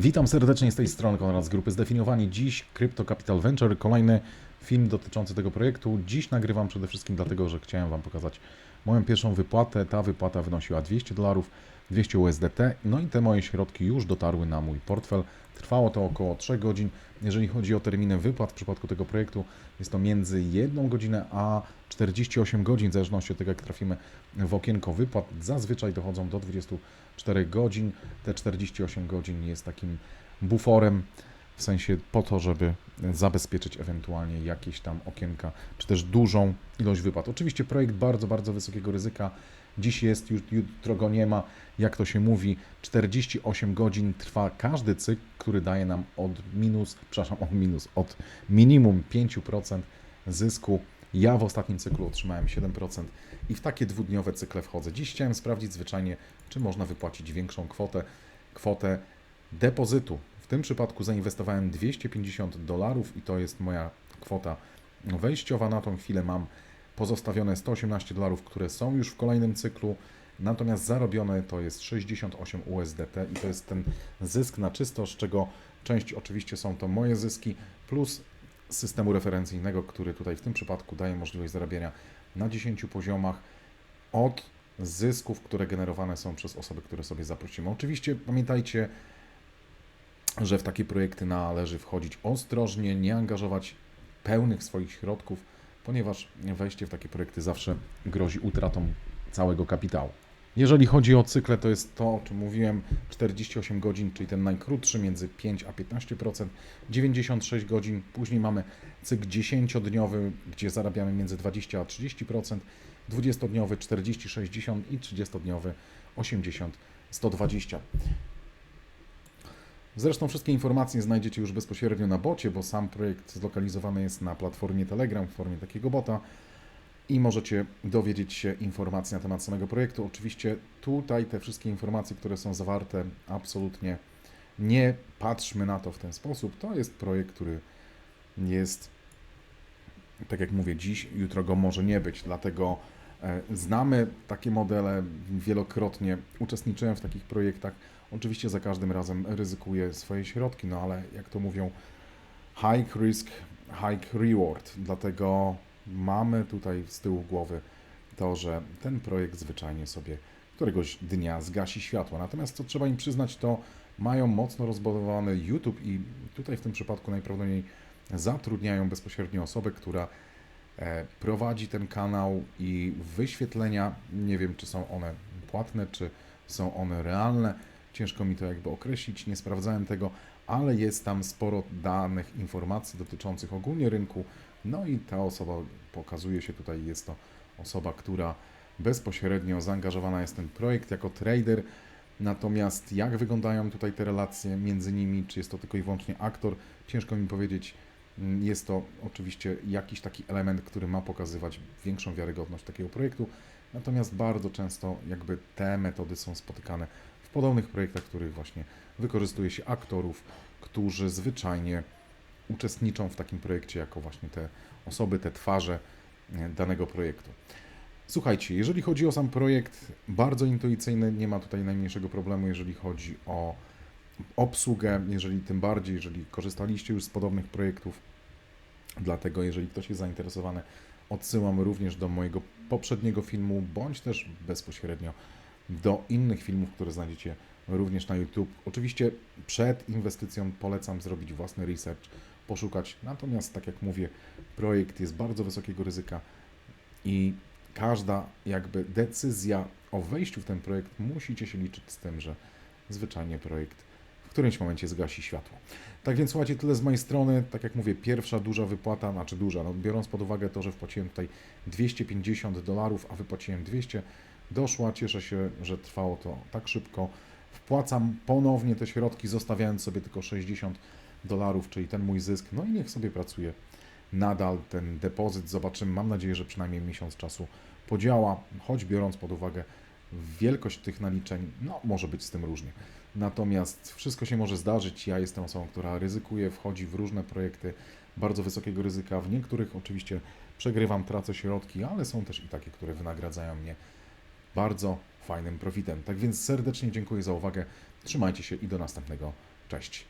Witam serdecznie z tej strony Konrad z grupy Zdefiniowani. Dziś Crypto Capital Venture, kolejny film dotyczący tego projektu. Dziś nagrywam przede wszystkim dlatego, że chciałem Wam pokazać moją pierwszą wypłatę. Ta wypłata wynosiła 200 dolarów, 200 USDT, no i te moje środki już dotarły na mój portfel. Trwało to około 3 godzin. Jeżeli chodzi o terminy wypłat w przypadku tego projektu, jest to między 1 godzinę a 48 godzin, w zależności od tego, jak trafimy w okienko wypłat. Zazwyczaj dochodzą do 24 godzin. Te 48 godzin jest takim buforem, w sensie po to, żeby zabezpieczyć ewentualnie jakieś tam okienka, czy też dużą ilość wypłat. Oczywiście projekt bardzo, bardzo wysokiego ryzyka. Dziś jest, jut- jutro go nie ma. Jak to się mówi, 48 godzin trwa każdy cykl, który daje nam od minus, przepraszam, od minus, od minimum 5% zysku. Ja w ostatnim cyklu otrzymałem 7% i w takie dwudniowe cykle wchodzę. Dziś chciałem sprawdzić zwyczajnie, czy można wypłacić większą kwotę, kwotę depozytu. Tym przypadku zainwestowałem 250 dolarów i to jest moja kwota wejściowa. Na tą chwilę mam pozostawione 118 dolarów, które są już w kolejnym cyklu. Natomiast zarobione to jest 68 USDT i to jest ten zysk na czysto, z czego część oczywiście są to moje zyski, plus systemu referencyjnego, który tutaj w tym przypadku daje możliwość zarabiania na 10 poziomach od zysków, które generowane są przez osoby, które sobie zaprosimy. Oczywiście pamiętajcie, że w takie projekty należy wchodzić ostrożnie, nie angażować pełnych swoich środków, ponieważ wejście w takie projekty zawsze grozi utratą całego kapitału. Jeżeli chodzi o cykle, to jest to, o czym mówiłem, 48 godzin, czyli ten najkrótszy między 5 a 15%, 96 godzin, później mamy cykl 10-dniowy, gdzie zarabiamy między 20 a 30%, 20-dniowy 40-60 i 30-dniowy 80-120. Zresztą wszystkie informacje znajdziecie już bezpośrednio na bocie, bo sam projekt zlokalizowany jest na platformie Telegram w formie takiego bota i możecie dowiedzieć się informacji na temat samego projektu. Oczywiście tutaj te wszystkie informacje, które są zawarte, absolutnie nie patrzmy na to w ten sposób. To jest projekt, który jest, tak jak mówię, dziś, jutro go może nie być, dlatego znamy takie modele wielokrotnie, uczestniczyłem w takich projektach. Oczywiście za każdym razem ryzykuję swoje środki, no ale jak to mówią, high risk, high reward. Dlatego mamy tutaj z tyłu głowy to, że ten projekt zwyczajnie sobie któregoś dnia zgasi światło. Natomiast co trzeba im przyznać, to mają mocno rozbudowany YouTube i tutaj w tym przypadku najprawdopodobniej zatrudniają bezpośrednio osobę, która e, prowadzi ten kanał i wyświetlenia, nie wiem czy są one płatne, czy są one realne, ciężko mi to jakby określić, nie sprawdzałem tego, ale jest tam sporo danych, informacji dotyczących ogólnie rynku, no i ta osoba pokazuje się tutaj, jest to osoba, która bezpośrednio zaangażowana jest w ten projekt jako trader. Natomiast jak wyglądają tutaj te relacje między nimi, czy jest to tylko i wyłącznie aktor, ciężko mi powiedzieć. Mm, Jest to oczywiście jakiś taki element, który ma pokazywać większą wiarygodność takiego projektu. Natomiast bardzo często jakby te metody są spotykane w podobnych projektach, w których właśnie wykorzystuje się aktorów, którzy zwyczajnie uczestniczą w takim projekcie jako właśnie te osoby, te twarze e, danego projektu. Słuchajcie, jeżeli chodzi o sam projekt, bardzo intuicyjny, nie ma tutaj najmniejszego problemu, jeżeli chodzi o obsługę, jeżeli tym bardziej, jeżeli korzystaliście już z podobnych projektów. Dlatego, jeżeli ktoś jest zainteresowany, odsyłam również do mojego poprzedniego filmu, bądź też bezpośrednio do innych filmów, które znajdziecie również na YouTube. Oczywiście przed inwestycją polecam zrobić własny research, poszukać. Natomiast, tak jak mówię, projekt jest bardzo wysokiego ryzyka i każda jakby decyzja o wejściu w ten projekt musicie się liczyć z tym, że zwyczajnie projekt w którymś momencie zgasi światło. Tak więc słuchajcie, tyle z mojej strony. Tak jak mówię, pierwsza duża wypłata, znaczy duża, no biorąc pod uwagę to, że wpłaciłem tutaj 250 dolarów, a wypłaciłem 200, doszła. Cieszę się, że trwało to tak szybko. Wpłacam ponownie te środki, zostawiając sobie tylko 60 dolarów, czyli ten mój zysk. No i niech sobie pracuje nadal ten depozyt. Zobaczymy. Mam nadzieję, że przynajmniej miesiąc czasu podziała, choć biorąc pod uwagę wielkość tych naliczeń, no może być z tym różnie. Natomiast wszystko się może zdarzyć. Ja jestem osobą, która ryzykuje, wchodzi w różne projekty bardzo wysokiego ryzyka. W niektórych oczywiście przegrywam, tracę środki, ale są też i takie, które wynagradzają mnie bardzo fajnym profitem. Tak więc serdecznie dziękuję za uwagę. Trzymajcie się i do następnego Cześć.